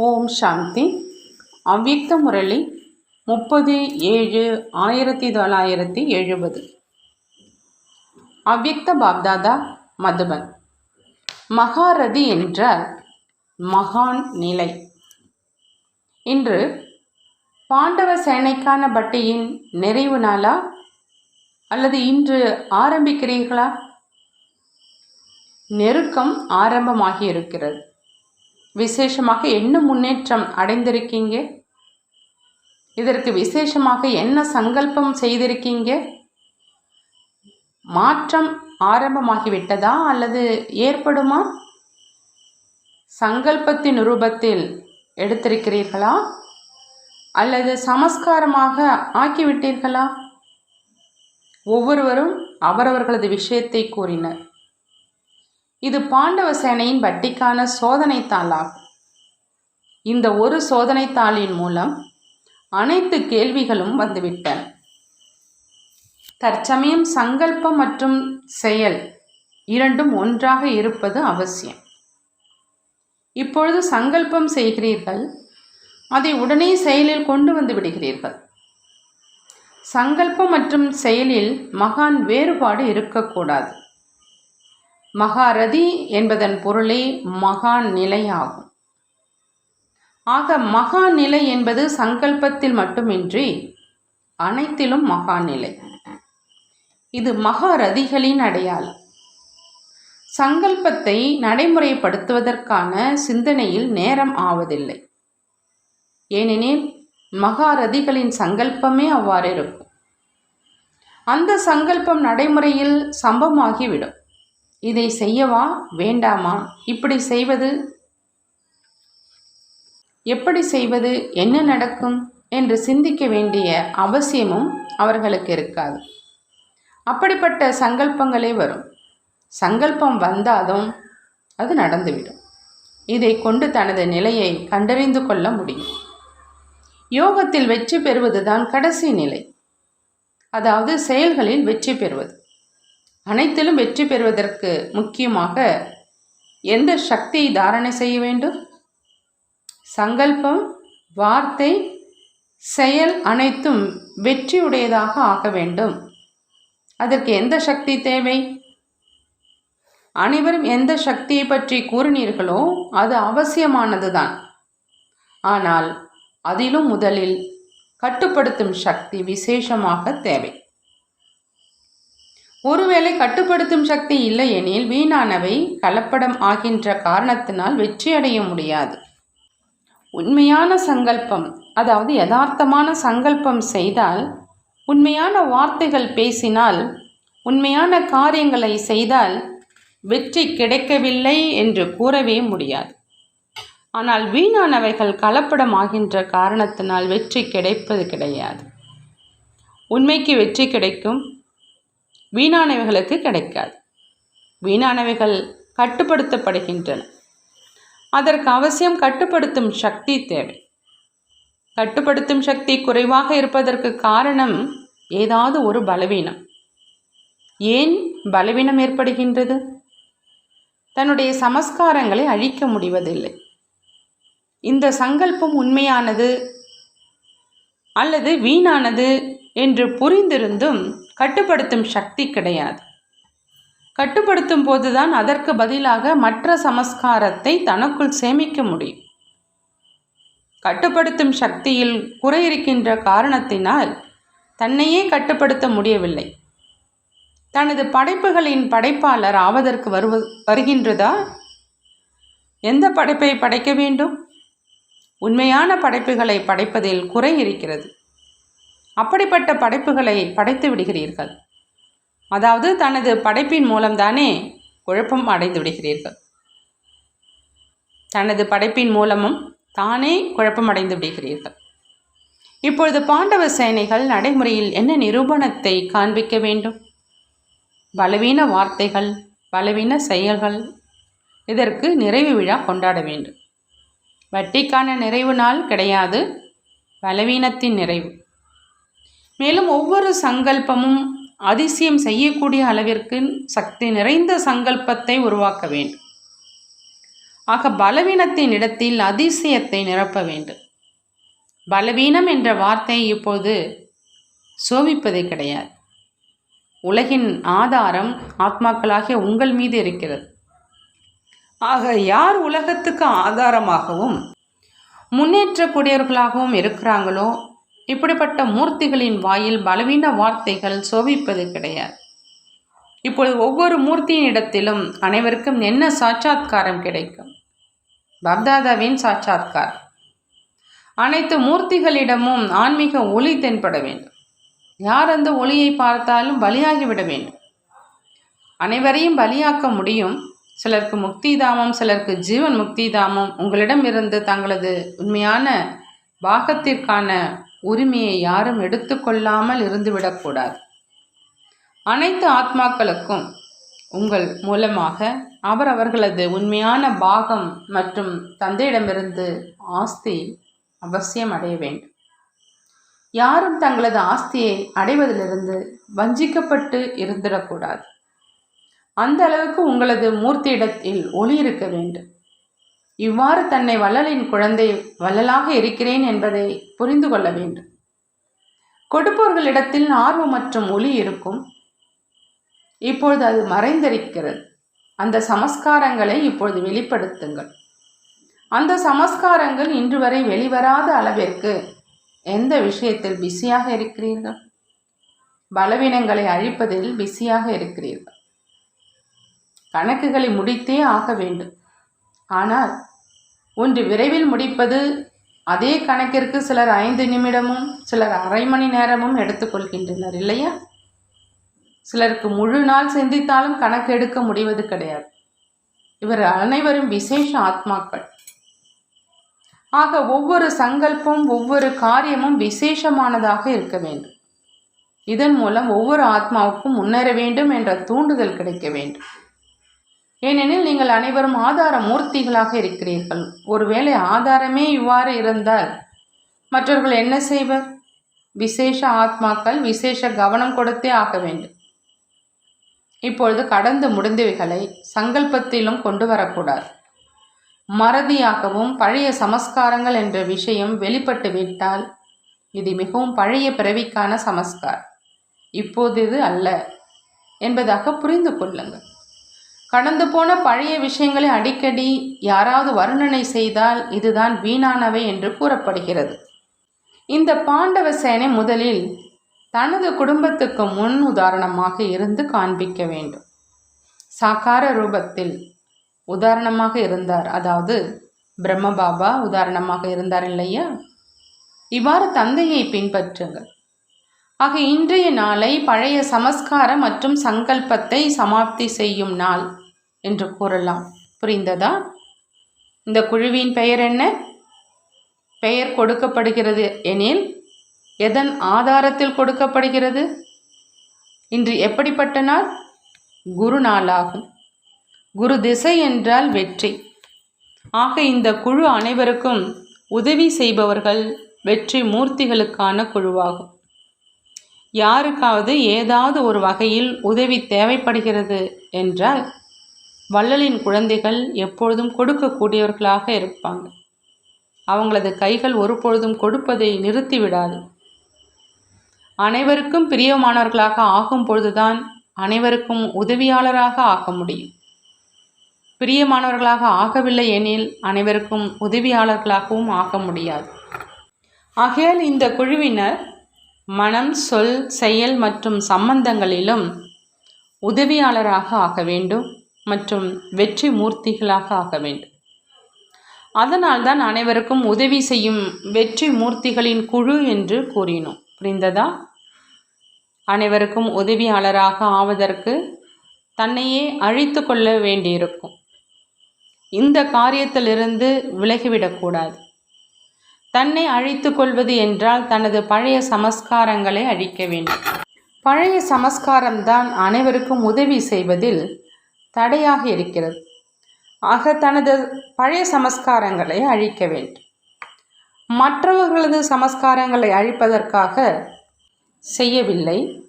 ஓம் சாந்தி. அவ்வித்த முரளி முப்பது ஏழு ஆயிரத்தி தொள்ளாயிரத்தி எழுபது. அவ்வித்த பாப்தாதா மதுபன். மகாரதி என்ற மகான் நிலை. இன்று பாண்டவ சேனைக்கான பட்டியின் நிறைவு நாளா? அல்லது இன்று ஆரம்பிக்கிறீர்களா? நெருக்கம் ஆரம்பமாகி இருக்கிறது விசேஷமாக என்ன முன்னேற்றம் அடைந்திருக்கீங்க? இதற்கு விசேஷமாக என்ன சங்கல்பம் செய்திருக்கீங்க? மாற்றம் ஆரம்பமாகிவிட்டதா அல்லது ஏற்படுமா? சங்கல்பத்தின் ரூபத்தில் எடுத்திருக்கிறீர்களா? அல்லது சமஸ்காரமாக ஆக்கிவிட்டீர்களா? ஒவ்வொருவரும் அவரவர்களது விஷயத்தை கூறினர். இது பாண்டவ சேனையின் வட்டிக்கான சோதனை தாளாகும் இந்த ஒரு சோதனைத்தாளின் மூலம் அனைத்து கேள்விகளும் வந்துவிட்டன. தற்சமயம் சங்கல்பம் மற்றும் செயல் இரண்டும் ஒன்றாக இருப்பது அவசியம். இப்பொழுது சங்கல்பம் செய்கிறீர்கள் அதை உடனே செயலில் கொண்டு வந்து விடுகிறீர்கள். சங்கல்பம் மற்றும் செயலில் மகான் வேறுபாடு இருக்கக்கூடாது. மகாரதி என்பதன் பொருளே மகான் நிலையாகும். ஆக மகா நிலை என்பது சங்கல்பத்தில் மட்டுமின்றி அனைத்திலும் மகா நிலை. இது மகாரதிகளின் அடையாளம். சங்கல்பத்தை நடைமுறைப்படுத்துவதற்கான சிந்தனையில் நேரம் ஆவதில்லை. ஏனெனில் மகாரதிகளின் சங்கல்பமே அவ்வாறு இருக்கும் அந்த சங்கல்பம் நடைமுறையில் சம்பமாகிவிடும் இதை செய்யவா வேண்டாமா? இப்படி செய்வது? எப்படி செய்வது? என்ன நடக்கும்? என்று சிந்திக்க வேண்டிய அவசியமும் அவர்களுக்கு இருக்காது. அப்படிப்பட்ட சங்கல்பங்களே வரும். சங்கல்பம் வந்தாலும் அது நடந்துவிடும். இதை கொண்டு தனது நிலையை கண்டறிந்து கொள்ள முடியும். யோகத்தில் வெற்றி பெறுவதுதான் கடைசி நிலை. அதாவது செயல்களில் வெற்றி பெறுவது. அனைத்திலும் வெற்றி பெறுவதற்கு முக்கியமாக எந்த சக்தியை தாரணை செய்ய வேண்டும்? சங்கல்பம் வார்த்தை செயல் அனைத்தும் வெற்றியுடையதாக ஆக வேண்டும். அதற்கு எந்த சக்தி தேவை? அனைவரும் எந்த சக்தியை பற்றி கூறினீர்களோ அது அவசியமானதுதான். ஆனால் அதிலும் முதலில் கட்டுப்படுத்தும் சக்தி விசேஷமாக தேவை. ஒருவேளை கட்டுப்படுத்தும் சக்தி இல்லை எனில் வீணானவை கலப்படம் ஆகின்ற காரணத்தினால் வெற்றியடைய முடியாது. உண்மையான சங்கல்பம் அதாவது யதார்த்தமான சங்கல்பம் செய்தால் உண்மையான வார்த்தைகள் பேசினால் உண்மையான காரியங்களை செய்தால் வெற்றி கிடைக்கவில்லை என்று கூறவே முடியாது. ஆனால் வீணானவைகள் கலப்படம் ஆகின்ற காரணத்தினால் வெற்றி கிடைப்பது கிடையாது. உண்மைக்கு வெற்றி கிடைக்கும் வீணானவைகளுக்கு கிடைக்காது. வீணானவைகள் கட்டுப்படுத்தப்படுகின்றன. அதற்கு அவசியம் கட்டுப்படுத்தும் சக்தி தேவை. கட்டுப்படுத்தும் சக்தி குறைவாக இருப்பதற்கு காரணம் ஏதாவது ஒரு பலவீனம். ஏன் பலவீனம் ஏற்படுகின்றது? தன்னுடைய சமஸ்காரங்களை அழிக்க முடிவதில்லை. இந்த சங்கல்பம் உண்மையானது அல்லது வீணானது என்று புரிந்திருந்தும் கட்டுப்படுத்தும் சக்தி கிடையாது. கட்டுப்படுத்தும் போதுதான் அதற்கு பதிலாக மற்ற சமஸ்காரத்தை தனக்குள் சேமிக்க முடியும். கட்டுப்படுத்தும் சக்தியில் குறை இருக்கின்ற காரணத்தினால் தன்னையே கட்டுப்படுத்த முடியவில்லை. தனது படைப்புகளின் படைப்பாளர் ஆவதற்கு வருவ வருகின்றதா? எந்த படைப்பை படைக்க வேண்டும்? உண்மையான படைப்புகளை படைப்பதில் குறை இருக்கிறது. அப்படிப்பட்ட படைப்புகளை படைத்து விடுகிறீர்கள். அதாவது தனது படைப்பின் மூலம்தானே குழப்பம் அடைந்து விடுகிறீர்கள். தனது படைப்பின் மூலமும் தானே குழப்பம் அடைந்து விடுகிறீர்கள். இப்பொழுது பாண்டவ சேனைகள் நடைமுறையில் என்ன நிரூபணத்தை காண்பிக்க வேண்டும்? பலவீன வார்த்தைகள் பலவீன செயல்கள் இதற்கு நிறைவு விழா கொண்டாட வேண்டும். வட்டிக்கான நிறைவு நாள் கிடையாது பலவீனத்தின் நிறைவு. மேலும் ஒவ்வொரு சங்கல்பமும் அதிசயம் செய்யக்கூடிய அளவிற்கு சக்தி நிறைந்த சங்கல்பத்தை உருவாக்க வேண்டும். ஆக பலவீனத்தின் இடத்தில் அதிசயத்தை நிரப்ப வேண்டும். பலவீனம் என்ற வார்த்தை இப்போது சோபிப்பதே கிடையாது. உலகின் ஆதாரம் ஆத்மாக்களாகிய உங்கள் மீது இருக்கிறது. ஆக யார் உலகத்துக்கு ஆதாரமாகவும் முன்னேற்றக்கூடியவர்களாகவும் இருக்கிறாங்களோ இப்படிப்பட்ட மூர்த்திகளின் வாயில் பலவீன வார்த்தைகள் சோபிப்பது கிடையாது. இப்பொழுது ஒவ்வொரு மூர்த்தியின் இடத்திலும் அனைவருக்கும் என்ன சாட்சாத்காரம் கிடைக்கும்? பப்தாதாவின் சாட்சாத்கார் அனைத்து மூர்த்திகளிடமும் ஆன்மீக ஒளி தென்பட வேண்டும். யார் அந்த ஒளியை பார்த்தாலும் பலியாகிவிட வேண்டும். அனைவரையும் பலியாக்க முடியும். சிலருக்கு முக்தி தாமம் சிலருக்கு ஜீவன் முக்தி தாமம் உங்களிடம் இருந்து தங்களது உண்மையான பாகத்திற்கான உரிமையை யாரும் எடுத்துக்கொள்ளாமல் இருந்துவிடக்கூடாது அனைத்து ஆத்மாக்களுக்கும் உங்கள் மூலமாக அவர் அவர்களது உண்மையான பாகம் மற்றும் தந்தையிடமிருந்து ஆஸ்தி அவசியம் அடைய வேண்டும். யாரும் தங்களது ஆஸ்தியை அடைவதிலிருந்து வஞ்சிக்கப்பட்டு இருந்திடக்கூடாது. அந்த அளவுக்கு உங்களது மூர்த்தியிடத்தில் ஒளி இருக்க வேண்டும். இவ்வாறு தன்னை வள்ளலின் குழந்தை வள்ளலாக இருக்கிறேன் என்பதை புரிந்து கொள்ள வேண்டும். கொடுப்பவர்களிடத்தில் ஆர்வம் மற்றும் ஒளி இருக்கும். இப்பொழுது அது மறைந்திருக்கிறது. அந்த சமஸ்காரங்களை இப்பொழுது வெளிப்படுத்துங்கள். அந்த சமஸ்காரங்கள் இன்று வரை வெளிவராத அளவிற்கு எந்த விஷயத்தில் பிஸியாக இருக்கிறீர்கள்? பலவீனங்களை அழிப்பதில் பிஸியாக இருக்கிறீர்கள். கணக்குகளை முடித்தே ஆக வேண்டும். ஆனால் ஒன்று விரைவில் முடிப்பது அதே கணக்கிற்கு சிலர் ஐந்து நிமிடமும் சிலர் அரை மணி நேரமும் எடுத்துக்கொள்கின்றனர் இல்லையா? சிலருக்கு முழு நாள் சிந்தித்தாலும் கணக்கு எடுக்க முடிவது கிடையாது. இவர் அனைவரும் விசேஷ ஆத்மாக்கள். ஆக ஒவ்வொரு சங்கல்பம் ஒவ்வொரு காரியமும் விசேஷமானதாக இருக்க வேண்டும். இதன் மூலம் ஒவ்வொரு ஆத்மாவுக்கும் முன்னேற வேண்டும் என்ற தூண்டுதல் கிடைக்க வேண்டும். ஏனெனில் நீங்கள் அனைவரும் ஆதார மூர்த்திகளாக இருக்கிறீர்கள். ஒருவேளை ஆதாரமே இவ்வாறு இருந்தால் மற்றவர்கள் என்ன செய்வர்? விசேஷ ஆத்மாக்கள் விசேஷ கவனம் கொடுத்தே ஆக வேண்டும். இப்பொழுது கடந்து முடிந்தவைகளை சங்கல்பத்திலும் கொண்டு வரக்கூடாது. மறதியாகவும் பழைய சமஸ்காரங்கள் என்ற விஷயம் வெளிப்பட்டு விட்டால் இது மிகவும் பழைய பிறவிக்கான சமஸ்கார் இப்போது இது அல்ல என்பதாக புரிந்து கொள்ளுங்கள். கடந்து போன பழைய விஷயங்களை அடிக்கடி யாராவது வர்ணனை செய்தால் இதுதான் வீணானவை என்று கூறப்படுகிறது. இந்த பாண்டவ சேனை முதலில் தனது குடும்பத்துக்கு முன் உதாரணமாக இருந்து காண்பிக்க வேண்டும். சாக்கார ரூபத்தில் உதாரணமாக இருந்தார். அதாவது பிரம்மபாபா உதாரணமாக இருந்தார் இல்லையா? இவ்வாறு தந்தையை பின்பற்றுங்கள். ஆக இன்றைய நாளை பழைய சமஸ்காரம் மற்றும் சங்கல்பத்தை சமாப்தி செய்யும் நாள். என்று கூறலாம். புரிந்ததா? இந்த குழுவின் பெயர் என்ன? பெயர் கொடுக்கப்படுகிறது எனில் எதன் ஆதாரத்தில் கொடுக்கப்படுகிறது? இன்று எப்படிப்பட்ட நாள்? குரு நாளாகும். குரு திசை என்றால் வெற்றி. ஆக இந்த குழு அனைவருக்கும் உதவி செய்பவர்கள் வெற்றி மூர்த்திகளுக்கான குழுவாகும். யாருக்காவது ஏதாவது ஒரு வகையில் உதவி தேவைப்படுகிறது என்றால் வள்ளலின் குழந்தைகள் எப்பொழுதும் கொடுக்கக்கூடியவர்களாக இருப்பாங்க. அவங்களது கைகள் ஒருபொழுதும் கொடுப்பதை நிறுத்திவிடாது. அனைவருக்கும் பிரியமானவர்களாக ஆகும் பொழுதுதான் அனைவருக்கும் உதவியாளராக ஆக முடியும். பிரியமானவர்களாக ஆகவில்லை எனில் அனைவருக்கும் உதவியாளர்களாகவும் ஆக முடியாது. ஆகையால் இந்த குழுவினர் மனம் சொல் செயல் மற்றும் சம்பந்தங்களிலும் உதவியாளராக ஆக வேண்டும். மற்றும் வெற்றி மூர்த்திகளாக ஆக வேண்டும். அதனால்தான் அனைவருக்கும் உதவி செய்யும் வெற்றி மூர்த்திகளின் குழு என்று கூறினோம். புரிந்ததா? அனைவருக்கும் உதவியாளராக ஆவதற்கு தன்னையே அழித்து கொள்ள வேண்டியிருக்கும். இந்த காரியத்திலிருந்து விலகிவிடக்கூடாது தன்னை அழித்து கொள்வது என்றால் தனது பழைய சமஸ்காரங்களை அழிக்க வேண்டும். பழைய சமஸ்காரம்தான் அனைவருக்கும் உதவி செய்வதில் தடையாக இருக்கிறது. ஆக தனது பழைய சமஸ்காரங்களை அழிக்க வேண்டும். மற்றவர்களது சமஸ்காரங்களை அழிப்பதற்காக செய்யவில்லை.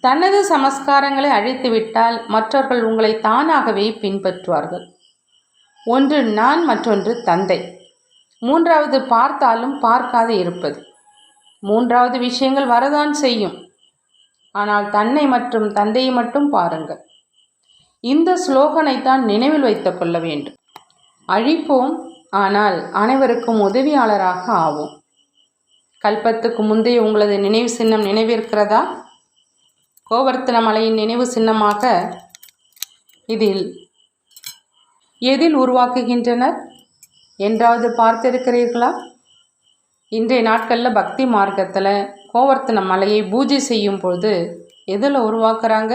தனது சமஸ்காரங்களை அழித்துவிட்டால் மற்றவர்கள் உங்களை தானாகவே பின்பற்றுவார்கள். ஒன்று நான் மற்றொன்று தந்தை. மூன்றாவது பார்த்தாலும் பார்க்காது இருப்பது. மூன்றாவது விஷயங்கள் வரதான் செய்யும். ஆனால் தன்னை மற்றும் தந்தையை மட்டும் பாருங்கள். இந்த ஸ்லோகனைத்தான் நினைவில் வைத்து கொள்ள வேண்டும். அழிப்போம் ஆனால் அனைவருக்கும் உதவியாளராக ஆவோம். கல்பத்துக்கு முந்தைய உங்களது நினைவு சின்னம் நினைவிருக்கிறதா? கோவர்த்தன மலையின் நினைவு சின்னமாக இதில் எதில் உருவாக்குகின்றனர்? என்றாவது பார்த்திருக்கிறீர்களா? இன்றைய நாட்களில் பக்தி மார்க்கத்தில் கோவர்த்தன மலையை பூஜை செய்யும் பொழுது எதில் உருவாக்குறாங்க?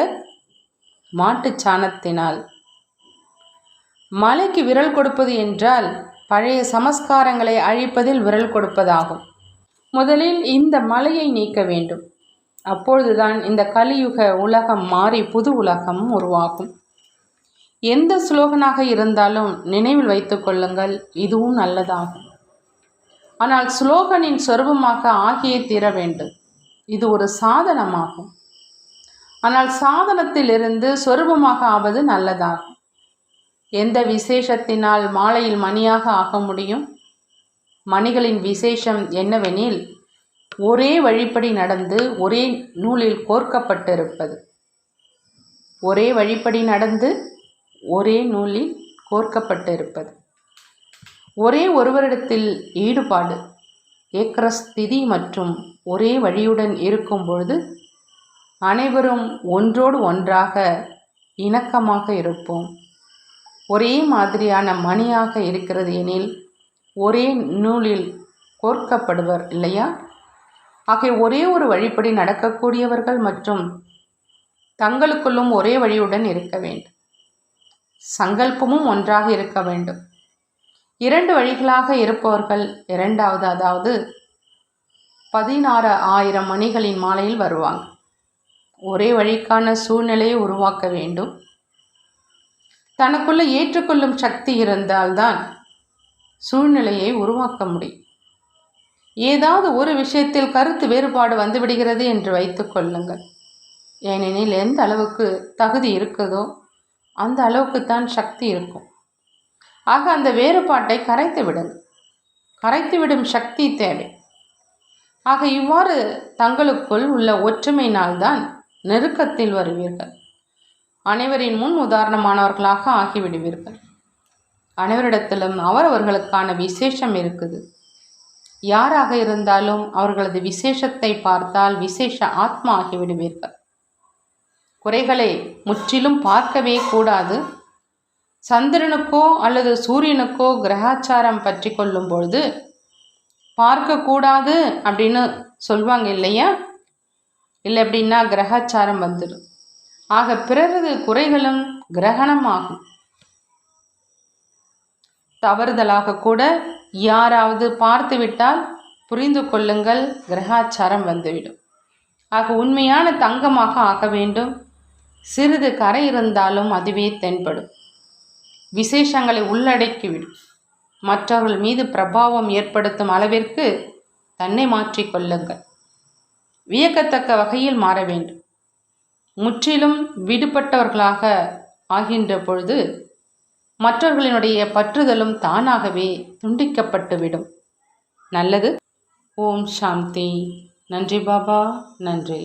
மாட்டுச் சாணத்தினால். மலைக்கு விரல் கொடுப்பது என்றால் பழைய சமஸ்காரங்களை அழிப்பதில் விரல் கொடுப்பதாகும். முதலில் இந்த மலையை நீக்க வேண்டும். அப்பொழுதுதான் இந்த கலியுக உலகம் மாறி புது உலகம் உருவாகும். எந்த ஸ்லோகனாக இருந்தாலும் நினைவில் வைத்துக் கொள்ளுங்கள் இதுவும் நல்லதாகும். ஆனால் ஸ்லோகனின் சொருபமாக ஆகியே தீர வேண்டும். இது ஒரு சாதனமாகும். ஆனால் சாதனத்திலிருந்து சொருபமாக ஆவது நல்லதாகும் எந்த விசேஷத்தினால் மாலையில் மணியாக ஆக முடியும்? மணிகளின் விசேஷம் என்னவெனில் ஒரே வழிப்படி நடந்து ஒரே நூலில் கோர்க்கப்பட்டிருப்பது. ஒரே வழிப்படி நடந்து ஒரே நூலில் கோர்க்கப்பட்டிருப்பது. ஒரே ஒருவரிடத்தில் ஈடுபாடு ஏக்கரஸ்திதி மற்றும் ஒரே வழியுடன் இருக்கும் பொழுது அனைவரும் ஒன்றோடு ஒன்றாக இணக்கமாக இருப்போம். ஒரே மாதிரியான மணியாக இருக்கிறது எனில் ஒரே நூலில் கோர்க்கப்படுவர் இல்லையா? ஆகிய ஒரே ஒரு வழிப்படி நடக்கக்கூடியவர்கள் மற்றும் தங்களுக்குள்ளும் ஒரே வழியுடன் இருக்க வேண்டும். சங்கல்பமும் ஒன்றாக இருக்க வேண்டும். இரண்டு வழிகளாக இருப்பவர்கள் இரண்டாவது அதாவது பதினாறு ஆயிரம் மணிகளின் மாலையில் வருவாங்க. ஒரே வழிக்கான சூழ்நிலையை உருவாக்க வேண்டும். தனக்குள்ள ஏற்றுக்கொள்ளும் சக்தி இருந்தால்தான் சூழ்நிலையை உருவாக்க முடியும். ஏதாவது ஒரு விஷயத்தில் கருத்து வேறுபாடு வந்துவிடுகிறது என்று வைத்துக் கொள்ளுங்கள். ஏனெனில் எந்த அளவுக்கு தகுதி இருக்குதோ அந்த அளவுக்கு தான் சக்தி இருக்கும். ஆக அந்த வேறுபாட்டை கரைத்து விடுங்கள் கரைத்துவிடும் சக்தி தேவை. ஆக இவ்வாறு தங்களுக்குள் உள்ள ஒற்றுமையினால்தான் நெருக்கத்தில் வருவீர்கள். அனைவரின் முன் உதாரணமானவர்களாக ஆகிவிடுவீர்கள். அனைவரிடத்திலும் அவரவர்களுக்கான விசேஷம் இருக்குது. யாராக இருந்தாலும் அவர்களது விசேஷத்தை பார்த்தால் விசேஷ ஆத்மா ஆகிவிடுவீர்கள். குறைகளை முற்றிலும் பார்க்கவே கூடாது. சந்திரனுக்கோ அல்லது சூரியனுக்கோ கிரகாச்சாரம் பற்றி கொள்ளும் பொழுது பார்க்கக்கூடாது அப்படின்னு சொல்வாங்க இல்லையா? இல்லை அப்படின்னா கிரகாச்சாரம் வந்துடும். ஆக பிறரது குறைகளும் கிரகணமாகும். தவறுதலாக கூட யாராவது பார்த்துவிட்டால் புரிந்து கொள்ளுங்கள் கிரகாச்சாரம் வந்துவிடும். ஆக உண்மையான தங்கமாக ஆக வேண்டும். சிறிது கரை இருந்தாலும் அதுவே தென்படும். விசேஷங்களை உள்ளடக்கிவிடும். மற்றவர்கள் மீது பிரபாவம் ஏற்படுத்தும் அளவிற்கு தன்னை மாற்றிக்கொள்ளுங்கள் வியக்கத்தக்க வகையில் மாற வேண்டும். முற்றிலும் விடுபட்டவர்களாக ஆகின்ற பொழுது மற்றவர்களினுடைய பற்றுதலும் தானாகவே துண்டிக்கப்பட்டுவிடும். நல்லது. ஓம் சாந்தி. நன்றி பாபா. நன்றி.